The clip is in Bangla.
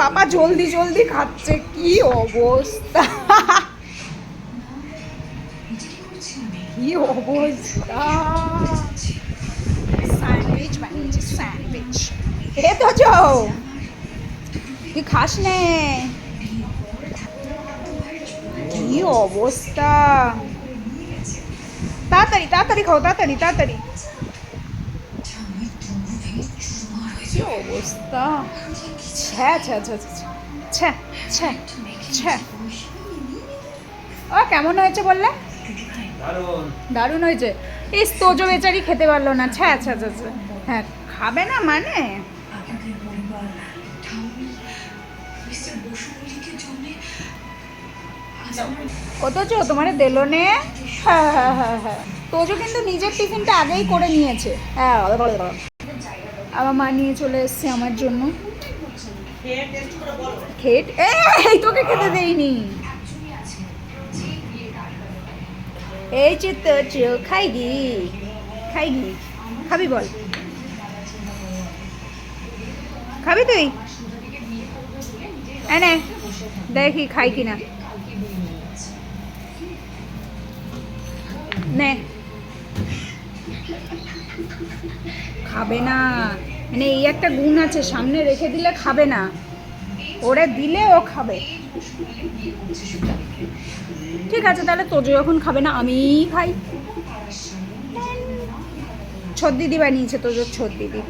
পাপা জলদি জলদি খাচ্ছে কি অবস্থা? কি অবস্থা? স্যান্ডউইচ বানিয়েছে স্যান্ডউইচ। এ তো তুই খাস নে? কি অবস্থা? তাড়াতাড়ি তাড়াতাড়ি খাও তাড়াতাড়ি তাড়াতাড়ি। কি অবস্থা? ছ্যা ছ্যা ছ্যা ছ্যা ছ্যা ছ্যা ও কেমন হয়েছে বললে? দারুণ। হয়েছে। এই তোজো বেচারি খেতে পারল না। ছ্যা ছ্যা ছ্যা। হ্যাঁ খাবে না মানে? অথচ তোমার দিলো নে? হ্যাঁ হ্যাঁ হ্যাঁ হ্যাঁ। তোজো কিন্তু নিজের টিফিনটা আগেই করে নিয়েছে। হ্যাঁ আমার মা নিয়ে চলে এসছে আমার জন্য। খেট? এই তোকে খেতে দেইনি। এই যে তো খাই গি খাই গি। খাবি বল। খাবি তুই? এনে দেখি খাই কিনা। নে। খাবে না। মানে এই একটা গুণ আছে, সামনে রেখে দিলে খাবে না। ওরে দিলে ও খাবে। ঠিক আছে, তাহলে তোজো যখন খাবে না, আমিই খাই। ছোট দিদি বানিয়েছে তোজোর ছোট দিদি।